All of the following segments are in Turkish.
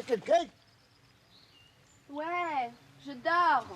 Y'a quelqu'un? Ouais, je dors.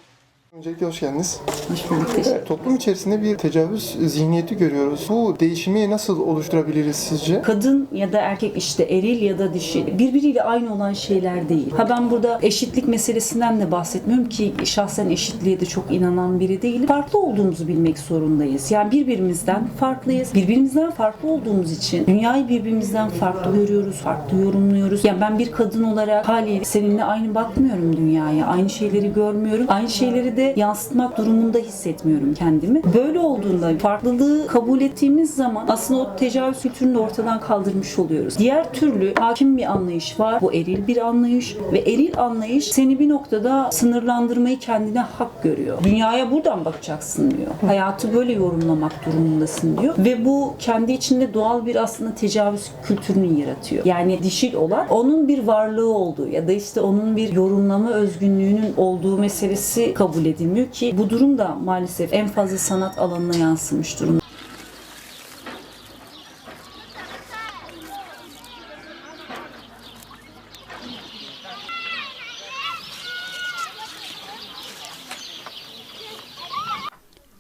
Öncelikle hoş geldiniz. Hoş bulduk. Evet, toplum içerisinde bir tecavüz zihniyeti görüyoruz. Bu değişimi nasıl oluşturabiliriz sizce? Kadın ya da erkek işte eril ya da dişi birbiriyle aynı olan şeyler değil. Ha ben burada eşitlik meselesinden de bahsetmiyorum ki şahsen eşitliğe de çok inanan biri değilim. Farklı olduğumuzu bilmek zorundayız. Yani birbirimizden farklıyız. Birbirimizden farklı olduğumuz için dünyayı birbirimizden farklı görüyoruz, farklı yorumluyoruz. Yani ben bir kadın olarak haliyle seninle aynı bakmıyorum dünyaya. Aynı şeyleri görmüyorum. Aynı şeyleri de yansıtmak durumunda hissetmiyorum kendimi. Böyle olduğunda farklılığı kabul ettiğimiz zaman aslında o tecavüz kültürünü ortadan kaldırmış oluyoruz. Diğer türlü hakim bir anlayış var. Bu eril bir anlayış ve eril anlayış seni bir noktada sınırlandırmayı kendine hak görüyor. Dünyaya buradan bakacaksın diyor. Hayatı böyle yorumlamak durumundasın diyor. Ve bu kendi içinde doğal bir aslında tecavüz kültürünü yaratıyor. Yani dişil olan onun bir varlığı olduğu ya da işte onun bir yorumlama özgünlüğünün olduğu meselesi kabul edilmiyor ki bu durum da maalesef en fazla sanat alanına yansımış durumda.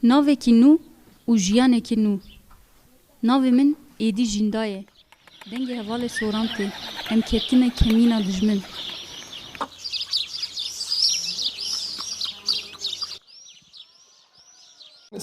Navekî nû û jiyanekî nû. Navê min êdî jînda ye. Dengê hevalê soran tê. Em ketine kemîna dijmin.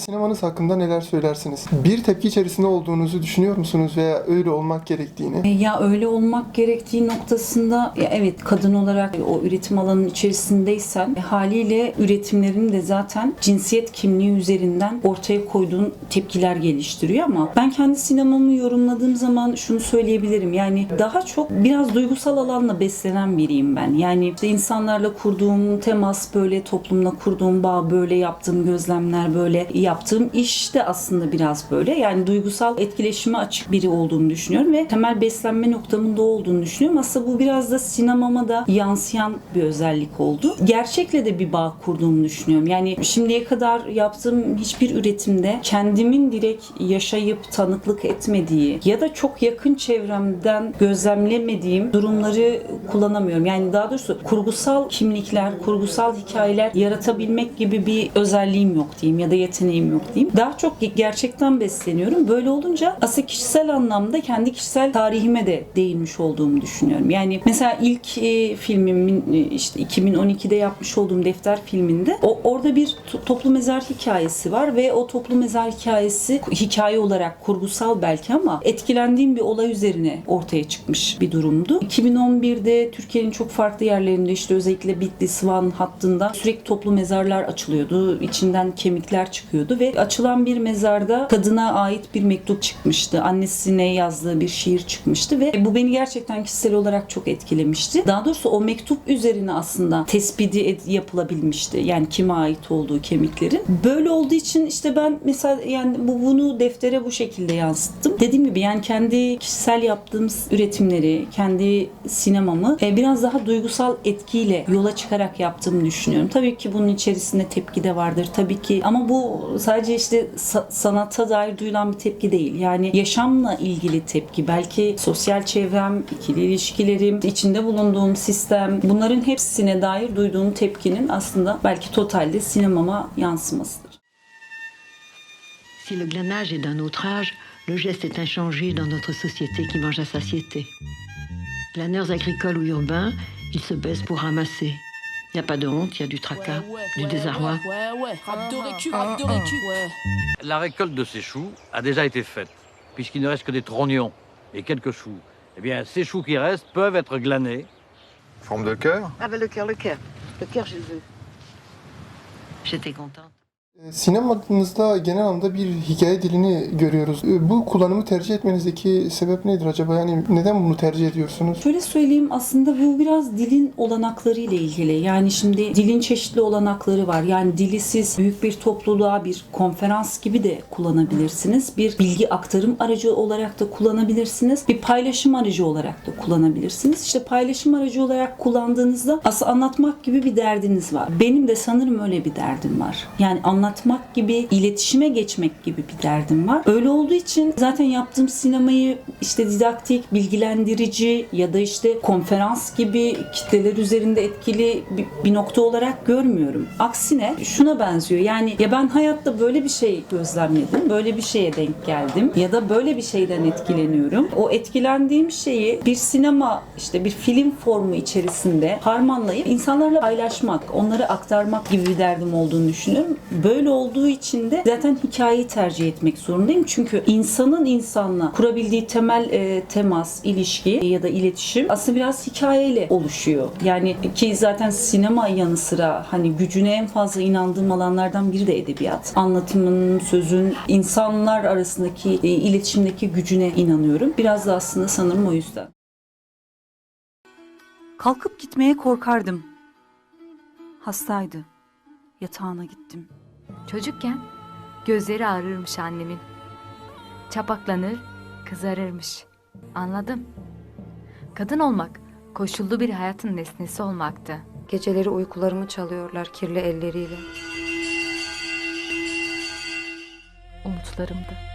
Sinemanız hakkında neler söylersiniz? Bir tepki içerisinde olduğunuzu düşünüyor musunuz veya öyle olmak gerektiğini? E, Ya öyle olmak gerektiği noktasında ya evet kadın olarak o üretim alanının içerisindeysen e, haliyle üretimlerini de zaten cinsiyet kimliği üzerinden ortaya koyduğun tepkiler geliştiriyor ama ben kendi sinemamı yorumladığım zaman şunu söyleyebilirim. Yani daha çok biraz duygusal alanla beslenen biriyim ben. Yani işte insanlarla kurduğum temas böyle toplumla kurduğum bağ böyle yaptığım gözlemler böyle yaptığım iş de aslında biraz böyle. Yani duygusal etkileşime açık biri olduğumu düşünüyorum ve temel beslenme noktamın da olduğunu düşünüyorum. Aslında bu biraz da sinemama da yansıyan bir özellik oldu. Gerçekle de bir bağ kurduğumu düşünüyorum. Yani şimdiye kadar yaptığım hiçbir üretimde kendimin direkt yaşayıp tanıklık etmediği ya da çok yakın çevremden gözlemlemediğim durumları kullanamıyorum. Yani daha doğrusu kurgusal kimlikler, kurgusal hikayeler yaratabilmek gibi bir özelliğim yok diyeyim ya da yeteneğim yok diyeyim. Daha çok gerçekten besleniyorum. Böyle olunca aslında kişisel anlamda kendi kişisel tarihime de değinmiş olduğumu düşünüyorum. Yani mesela ilk e, filmimin e, işte 2012'de yapmış olduğum defter filminde o orada bir to- toplu mezar hikayesi var ve o toplu mezar hikayesi hikaye olarak kurgusal belki ama etkilendiğim bir olay üzerine ortaya çıkmış bir durumdu. 2011'de Türkiye'nin çok farklı yerlerinde işte özellikle Bitlis, Van hattında sürekli toplu mezarlar açılıyordu. İçinden kemikler çıkıyordu ve açılan bir mezarda kadına ait bir mektup çıkmıştı. Annesine yazdığı bir şiir çıkmıştı ve bu beni gerçekten kişisel olarak çok etkilemişti. Daha doğrusu o mektup üzerine aslında tespiti yapılabilmişti. Yani kime ait olduğu kemiklerin. Böyle olduğu için işte ben mesela yani bu bunu deftere bu şekilde yansıttım. Dediğim gibi yani kendi kişisel yaptığım üretimleri, kendi sinemamı e, biraz daha duygusal etkiyle yola çıkarak yaptığımı düşünüyorum. Tabii ki bunun içerisinde tepki de vardır tabii ki ama bu sadece işte sa- sanata dair duyulan bir tepki değil. Yani yaşamla ilgili tepki, belki sosyal çevrem, ikili ilişkilerim, içinde bulunduğum sistem bunların hepsine dair duyduğum tepkinin aslında belki totalde sinemama yansımasıdır. Si le glanage est d'un autre âge, le geste est inchangé dans notre société qui mange à satiété. Glaneurs agricoles ou urbains, ils se baissent pour ramasser. Il n'y a pas de honte, il y a du tracas, du désarroi. Ouais, ouais, rap de récu, rap de récu. Ouais. La récolte de ces choux a déjà été faite, puisqu'il ne reste que des trognons et quelques choux. Eh bien, ces choux qui restent peuvent être glanés. Forme de cœur? Ah ben le cœur, le cœur. Le cœur, je le veux. J'étais contente. E, Sinemanızda genel anlamda bir hikaye dilini görüyoruz. E, Bu kullanımı tercih etmenizdeki sebep nedir acaba? Yani neden bunu tercih ediyorsunuz? Şöyle söyleyeyim aslında bu biraz dilin olanakları ile ilgili. Yani şimdi dilin çeşitli olanakları var. Yani dili siz büyük bir topluluğa bir konferans gibi de kullanabilirsiniz. Bir bilgi aktarım aracı olarak da kullanabilirsiniz. Bir paylaşım aracı olarak da kullanabilirsiniz. İşte paylaşım aracı olarak kullandığınızda aslında anlatmak gibi bir derdiniz var. Benim de sanırım öyle bir derdim var. Yani anlatmak anlatmak gibi, iletişime geçmek gibi bir derdim var. Öyle olduğu için zaten yaptığım sinemayı işte didaktik, bilgilendirici ya da işte konferans gibi kitleler üzerinde etkili bir, nokta olarak görmüyorum. Aksine şuna benziyor. Yani ya ben hayatta böyle bir şey gözlemledim, böyle bir şeye denk geldim ya da böyle bir şeyden etkileniyorum. O etkilendiğim şeyi bir sinema işte bir film formu içerisinde harmanlayıp insanlarla paylaşmak, onları aktarmak gibi bir derdim olduğunu düşünüyorum. Böyle olduğu için de zaten hikayeyi tercih etmek zorundayım. Çünkü insanın insanla kurabildiği temel e, temas, ilişki ya da iletişim aslında biraz hikayeyle oluşuyor. Yani ki zaten sinema yanı sıra hani gücüne en fazla inandığım alanlardan biri de edebiyat. Anlatımın, sözün, insanlar arasındaki e, iletişimdeki gücüne inanıyorum. Biraz da aslında sanırım o yüzden. Kalkıp gitmeye korkardım. Hastaydı. Yatağına gittim. Çocukken gözleri ağrırmış annemin. Çapaklanır, kızarırmış. Anladım. Kadın olmak koşullu bir hayatın nesnesi olmaktı. Geceleri uykularımı çalıyorlar kirli elleriyle. Umutlarımdı.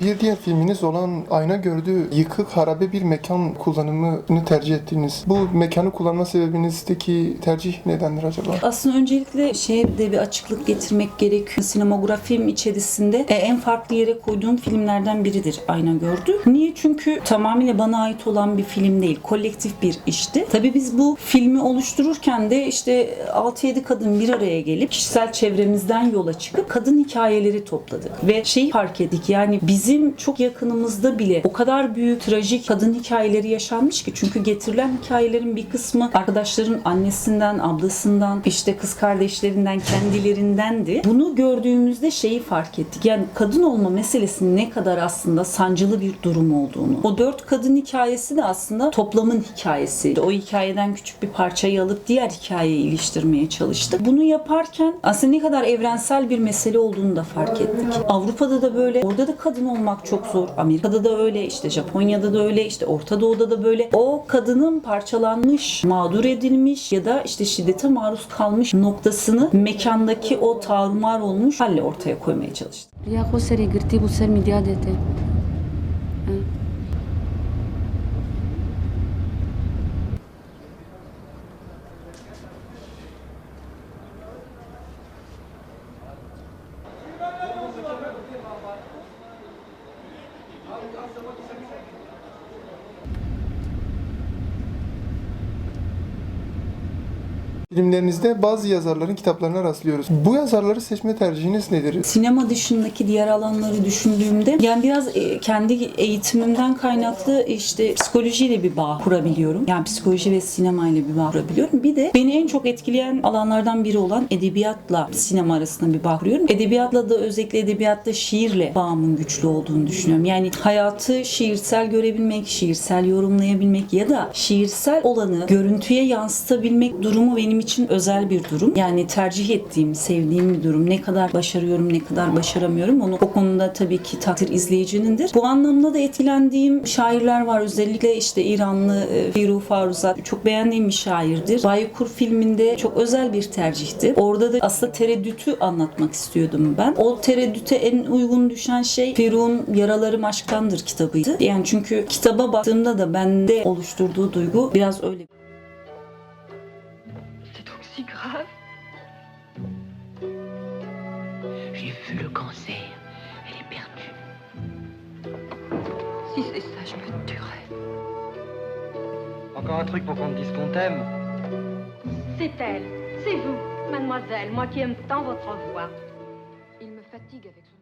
Bir diğer filminiz olan Ayna Gördü yıkık harabe bir mekan kullanımını tercih ettiniz. Bu mekanı kullanma sebebinizdeki tercih nedendir acaba? Aslında öncelikle şeye de bir açıklık getirmek gerekiyor. Sinemografim içerisinde e, en farklı yere koyduğum filmlerden biridir Ayna Gördü. Niye? Çünkü tamamıyla bana ait olan bir film değil. Kolektif bir işti. Tabii biz bu filmi oluştururken de işte 6-7 kadın bir araya gelip kişisel çevremizden yola çıkıp kadın hikayeleri topladık. Ve şeyi fark ettik yani bizim çok yakınımızda bile o kadar büyük trajik kadın hikayeleri yaşanmış ki çünkü getirilen hikayelerin bir kısmı arkadaşların annesinden, ablasından, işte kız kardeşlerinden, kendilerindendi. Bunu gördüğümüzde şeyi fark ettik. Yani kadın olma meselesinin ne kadar aslında sancılı bir durum olduğunu. O dört kadın hikayesi de aslında toplamın hikayesi. O hikayeden küçük bir parçayı alıp diğer hikayeye iliştirmeye çalıştık. Bunu yaparken aslında ne kadar evrensel bir mesele olduğunu da fark ettik. Avrupa'da da böyle, orada da kadın olmak çok zor. Amerika'da da öyle, işte Japonya'da da öyle, işte Orta Doğu'da da böyle. O kadının parçalanmış, mağdur edilmiş ya da işte şiddete maruz kalmış noktasını mekandaki o tarumar olmuş halle ortaya koymaya çalıştık. Ria José Girti bu ser media dete. Filmlerinizde bazı yazarların kitaplarına rastlıyoruz. Bu yazarları seçme tercihiniz nedir? Sinema dışındaki diğer alanları düşündüğümde yani biraz e, kendi eğitimimden kaynaklı işte psikolojiyle bir bağ kurabiliyorum. Yani psikoloji ve sinema ile bir bağ kurabiliyorum. Bir de beni en çok etkileyen alanlardan biri olan edebiyatla sinema arasında bir bağ kuruyorum. Edebiyatla da özellikle edebiyatta şiirle bağımın güçlü olduğunu düşünüyorum. Yani hayatı şiirsel görebilmek, şiirsel yorumlayabilmek ya da şiirsel olanı görüntüye yansıtabilmek durumu benim için özel bir durum. Yani tercih ettiğim, sevdiğim bir durum. Ne kadar başarıyorum, ne kadar başaramıyorum onu o konuda tabii ki takdir izleyicinindir. Bu anlamda da etkilendiğim şairler var. Özellikle işte İranlı e, Firu Faruzat çok beğendiğim bir şairdir. Baykur filminde çok özel bir tercihti. Orada da aslında tereddütü anlatmak istiyordum ben. O tereddüte en uygun düşen şey Firu'nun Yaralarım Aşktandır kitabıydı. Yani çünkü kitaba baktığımda da bende oluşturduğu duygu biraz öyle. Encore un truc pour qu'on te dise qu'on t'aime. C'est elle, c'est vous, mademoiselle, moi qui aime tant votre voix. Il me fatigue avec son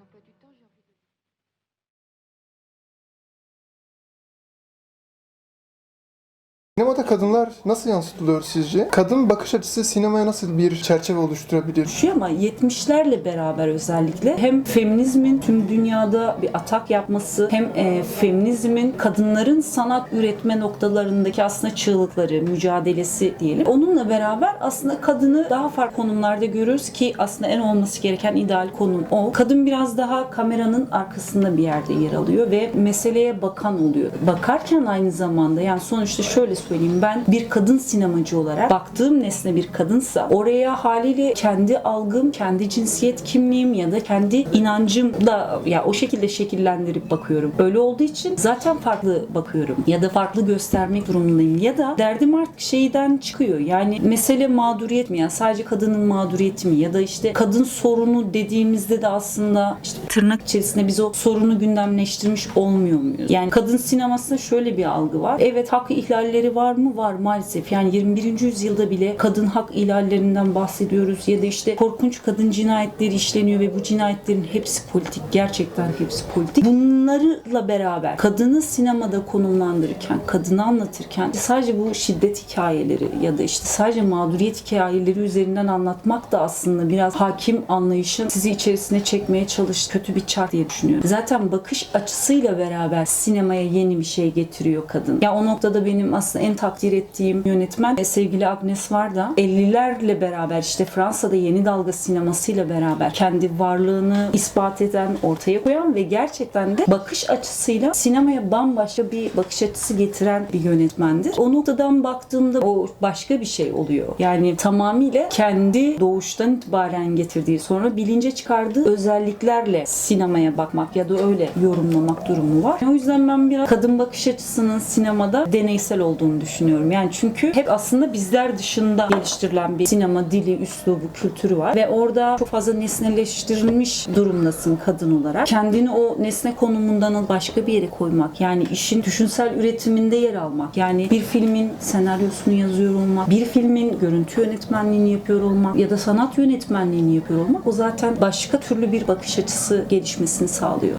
Sinemada kadınlar nasıl yansıtılıyor sizce? Kadın bakış açısı sinemaya nasıl bir çerçeve oluşturabilir? Şu ama 70'lerle beraber özellikle hem feminizmin tüm dünyada bir atak yapması hem e, feminizmin kadınların sanat üretme noktalarındaki aslında çığlıkları, mücadelesi diyelim. Onunla beraber aslında kadını daha farklı konumlarda görüyoruz ki aslında en olması gereken ideal konum o. Kadın biraz daha kameranın arkasında bir yerde yer alıyor ve meseleye bakan oluyor. Bakarken aynı zamanda yani sonuçta şöyle söyleyeyim. Ben bir kadın sinemacı olarak baktığım nesne bir kadınsa oraya haliyle kendi algım, kendi cinsiyet kimliğim ya da kendi inancım da ya o şekilde şekillendirip bakıyorum. Öyle olduğu için zaten farklı bakıyorum ya da farklı göstermek durumundayım ya da derdim artık şeyden çıkıyor. Yani mesele mağduriyet mi ya sadece kadının mağduriyeti mi ya da işte kadın sorunu dediğimizde de aslında işte tırnak içerisinde biz o sorunu gündemleştirmiş olmuyor muyuz? Yani kadın sinemasında şöyle bir algı var. Evet hak ihlalleri var mı? Var maalesef. Yani 21. yüzyılda bile kadın hak ihlallerinden bahsediyoruz ya da işte korkunç kadın cinayetleri işleniyor ve bu cinayetlerin hepsi politik. Gerçekten hepsi politik. Bunlarla beraber kadını sinemada konumlandırırken, kadını anlatırken sadece bu şiddet hikayeleri ya da işte sadece mağduriyet hikayeleri üzerinden anlatmak da aslında biraz hakim anlayışın sizi içerisine çekmeye çalış kötü bir çark diye düşünüyorum. Zaten bakış açısıyla beraber sinemaya yeni bir şey getiriyor kadın. Ya o noktada benim aslında en takdir ettiğim yönetmen e, sevgili Agnes Varda 50'lerle beraber işte Fransa'da yeni dalga sinemasıyla beraber kendi varlığını ispat eden, ortaya koyan ve gerçekten de bakış açısıyla sinemaya bambaşka bir bakış açısı getiren bir yönetmendir. O noktadan baktığımda o başka bir şey oluyor. Yani tamamıyla kendi doğuştan itibaren getirdiği sonra bilince çıkardığı özelliklerle sinemaya bakmak ya da öyle yorumlamak durumu var. O yüzden ben biraz kadın bakış açısının sinemada deneysel olduğunu düşünüyorum. Yani çünkü hep aslında bizler dışında geliştirilen bir sinema dili, üslubu, kültürü var ve orada çok fazla nesneleştirilmiş durumdasın kadın olarak. Kendini o nesne konumundan alıp başka bir yere koymak yani işin düşünsel üretiminde yer almak. Yani bir filmin senaryosunu yazıyor olmak, bir filmin görüntü yönetmenliğini yapıyor olmak ya da sanat yönetmenliğini yapıyor olmak o zaten başka türlü bir bakış açısı gelişmesini sağlıyor.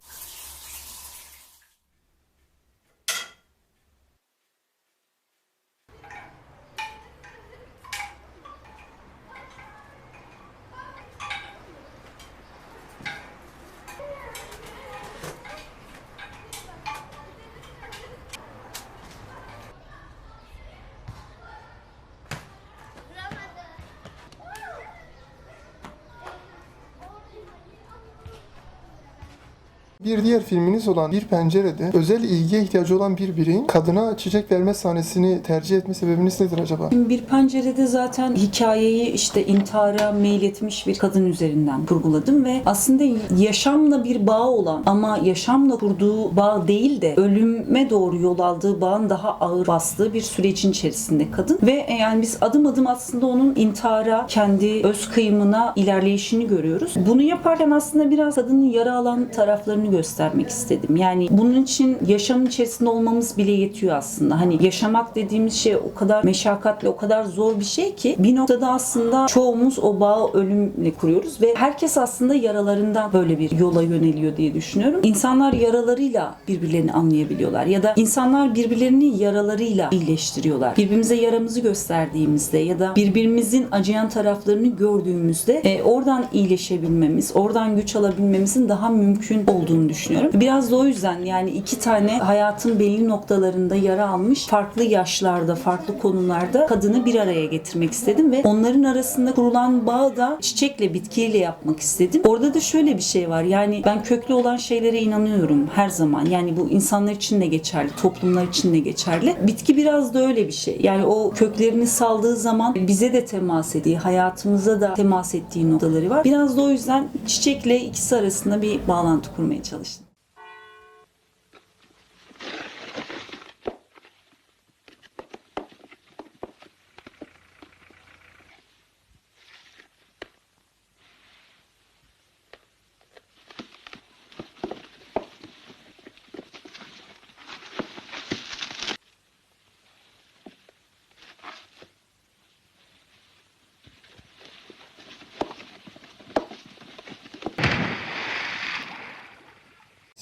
Bir diğer filminiz olan Bir Pencere'de özel ilgiye ihtiyacı olan bir bireyin kadına çiçek verme sahnesini tercih etme sebebiniz nedir acaba? Bir pencerede zaten hikayeyi işte intihara meyletmiş bir kadın üzerinden kurguladım ve aslında yaşamla bir bağ olan ama yaşamla kurduğu bağ değil de ölüme doğru yol aldığı bağın daha ağır bastığı bir sürecin içerisinde kadın ve yani biz adım adım aslında onun intihara, kendi öz kıyımına ilerleyişini görüyoruz. Bunu yaparken aslında biraz kadının yara alan taraflarını göstermek istedim. Yani bunun için yaşamın içerisinde olmamız bile yetiyor aslında. Hani yaşamak dediğimiz şey o kadar meşakkatli, o kadar zor bir şey ki bir noktada aslında çoğumuz o bağı ölümle kuruyoruz ve herkes aslında yaralarından böyle bir yola yöneliyor diye düşünüyorum. İnsanlar yaralarıyla birbirlerini anlayabiliyorlar ya da insanlar birbirlerini yaralarıyla iyileştiriyorlar. Birbirimize yaramızı gösterdiğimizde ya da birbirimizin acıyan taraflarını gördüğümüzde e, oradan iyileşebilmemiz, oradan güç alabilmemizin daha mümkün olduğunu düşünüyorum. Biraz da o yüzden yani iki tane hayatın belli noktalarında yara almış farklı yaşlarda, farklı konularda kadını bir araya getirmek istedim ve onların arasında kurulan bağı da çiçekle, bitkiyle yapmak istedim. Orada da şöyle bir şey var. Yani ben köklü olan şeylere inanıyorum her zaman. Yani bu insanlar için de geçerli, toplumlar için de geçerli. Bitki biraz da öyle bir şey. Yani o köklerini saldığı zaman bize de temas ettiği, hayatımıza da temas ettiği noktaları var. Biraz da o yüzden çiçekle ikisi arasında bir bağlantı kurmaya çalıştım.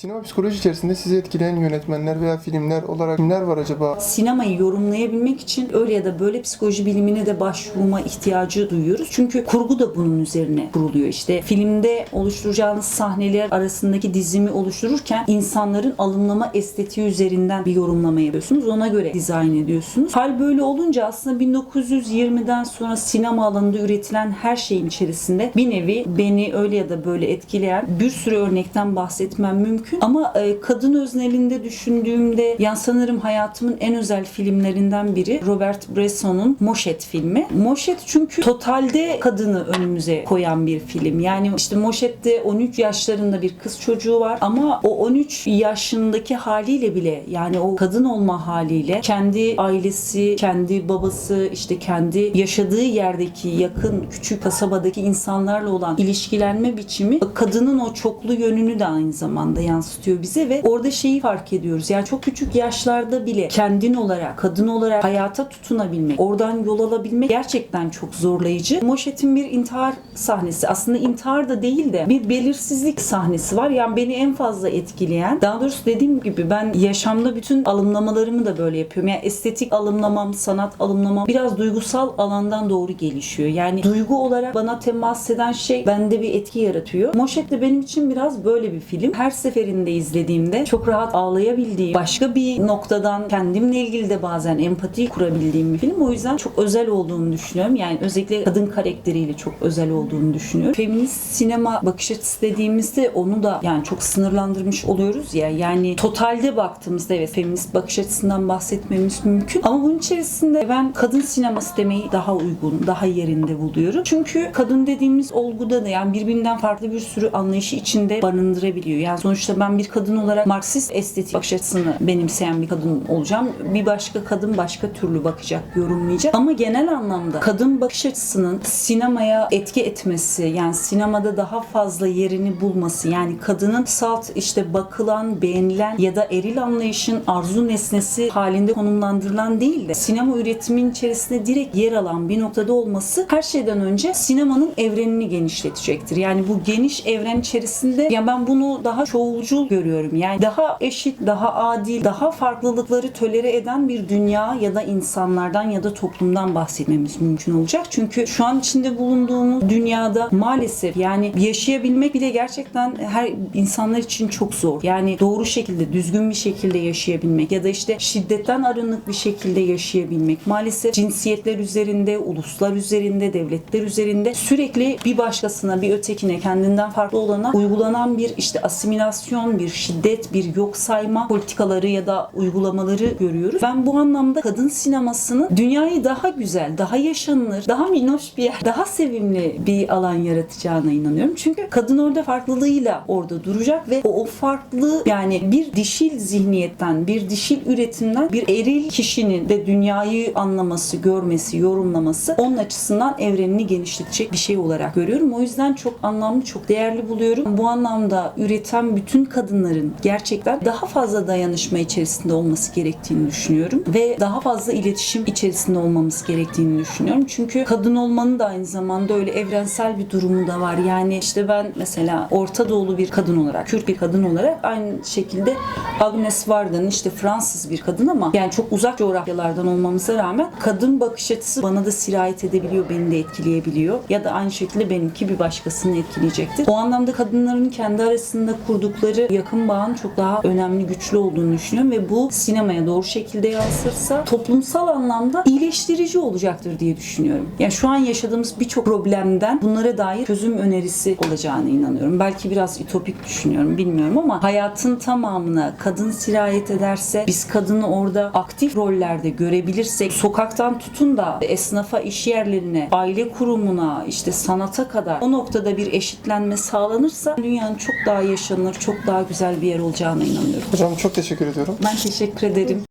Sinema psikoloji içerisinde sizi etkileyen yönetmenler veya filmler olarak kimler var acaba? sinemayı yorumlayabilmek için öyle ya da böyle psikoloji bilimine de başvurma ihtiyacı duyuyoruz. Çünkü kurgu da bunun üzerine kuruluyor. İşte filmde oluşturacağınız sahneler arasındaki dizimi oluştururken insanların alımlama estetiği üzerinden bir yorumlama yapıyorsunuz. Ona göre dizayn ediyorsunuz. Hal böyle olunca aslında 1920'den sonra sinema alanında üretilen her şeyin içerisinde bir nevi beni öyle ya da böyle etkileyen bir sürü örnekten bahsetmem mümkün. Ama e, kadın öznelinde düşündüğümde yani sanırım hayatımın en özel filmlerinden biri Robert Bresson'un Moşet filmi. Moşet çünkü totalde kadını önümüze koyan bir film. Yani işte Moşet'te 13 yaşlarında bir kız çocuğu var ama o 13 yaşındaki haliyle bile yani o kadın olma haliyle kendi ailesi, kendi babası, işte kendi yaşadığı yerdeki yakın küçük kasabadaki insanlarla olan ilişkilenme biçimi kadının o çoklu yönünü de aynı zamanda yansıtıyor bize ve orada şeyi fark ediyoruz. Yani çok küçük yaşlarda bile kendin olarak, kadın olarak hayata tutunabilmek, oradan yol alabilmek gerçekten çok zorlayıcı. Moşet'in bir intihar sahnesi. Aslında intihar da değil de bir belirsizlik sahnesi var. Yani beni en fazla etkileyen, daha doğrusu dediğim gibi ben yaşamda bütün alımlamalarımı da böyle yapıyorum. Yani estetik alımlamam, sanat alımlamam biraz duygusal alandan doğru gelişiyor. Yani duygu olarak bana temas eden şey bende bir etki yaratıyor. Moşet de benim için biraz böyle bir film. Her seferinde izlediğimde çok rahat ağlayabildiğim, başka bir noktadan kendimle ilgili de bazen empati kurabildiğim bir film. O yüzden çok özel olduğunu düşünüyorum. Yani özellikle kadın karakteriyle çok özel olduğunu düşünüyorum. Feminist sinema bakış açısı dediğimizde onu da yani çok sınırlandırmış oluyoruz ya. Yani totalde baktığımızda evet feminist bakış açısından bahsetmemiz mümkün. Ama bunun içerisinde ben kadın sineması demeyi daha uygun, daha yerinde buluyorum. Çünkü kadın dediğimiz olguda da yani birbirinden farklı bir sürü anlayışı içinde barındırabiliyor. Yani sonuçta ben bir kadın olarak Marksist estetik bakış açısını benimseyen bir kadın olacağım. Bir başka kadın başka türlü bakacak, yorumlayacak. Ama genel anlamda kadın bakış açısının sinemaya etki etmesi, yani sinemada daha fazla yerini bulması, yani kadının salt işte bakılan, beğenilen ya da eril anlayışın arzu nesnesi halinde konumlandırılan değil de sinema üretimin içerisinde direkt yer alan bir noktada olması her şeyden önce sinemanın evrenini genişletecektir. Yani bu geniş evren içerisinde ya ben bunu daha çoğulcul görüyorum. Yani daha eşit, daha adil, daha farklılıkları tolere eden bir dünya ya da insanlardan ya da toplumdan bahsetmemiz mümkün olacak. Çünkü şu an içinde bulunduğumuz dünyada maalesef yani yaşayabilmek bile gerçekten her insanlar için çok zor. Yani doğru şekilde, düzgün bir şekilde yaşayabilmek ya da işte şiddetten arınık bir şekilde yaşayabilmek. Maalesef cinsiyetler üzerinde, uluslar üzerinde, devletler üzerinde sürekli bir başkasına, bir ötekine, kendinden farklı olana uygulanan bir işte asimilasyon, bir şiddet, bir yok sayma politikaları ya da uygulamaları görüyoruz. Ben bu anlamda kadın sinemasının dünyayı daha güzel, daha yaşanılır, daha minnoş bir yer, daha sevimli bir alan yaratacağına inanıyorum. Çünkü kadın orada farklılığıyla orada duracak ve o, o farklı yani bir dişil zihniyetten, bir dişil üretimden bir eril kişinin de dünyayı anlaması, görmesi, yorumlaması onun açısından evrenini genişletecek bir şey olarak görüyorum. O yüzden çok anlamlı, çok değerli buluyorum. Bu anlamda üreten bütün kadınların gerçekten daha fazla dayanışma içerisinde olması gerektiğini düşünüyorum ve daha fazla iletişim içerisinde olmamız gerektiğini düşünüyorum. Çünkü kadın olmanın da aynı zamanda öyle evrensel bir durumu da var. Yani işte ben mesela Orta Doğulu bir kadın olarak, Kürt bir kadın olarak aynı şekilde Agnes Varga'nın işte Fransız bir kadın ama yani çok uzak coğrafyalardan olmamıza rağmen kadın bakış açısı bana da sirayet edebiliyor, beni de etkileyebiliyor. Ya da aynı şekilde benimki bir başkasını etkileyecektir. O anlamda kadınların kendi arasında kurdukları yakın bağın çok daha önemli, güçlü olduğunu düşünüyorum ve bu sinemaya doğru şekilde yansırsa toplumsal anlamda iyileştirici olacaktır diye düşünüyorum. Yani şu an yaşadığımız birçok problemden bunlara dair çözüm önerisi olacağına inanıyorum. Belki biraz ütopik düşünüyorum bilmiyorum ama hayatın tamamına kadın sirayet ederse biz kadını orada aktif rollerde görebilirsek sokaktan tutun da esnafa, iş yerlerine, aile kurumuna, işte sanata kadar o noktada bir eşitlenme sağlanırsa dünyanın çok daha yaşanır, çok daha güzel bir yer olacağına inanıyorum. Hocam çok teşekkür ediyorum. Ben teşekkür ederim.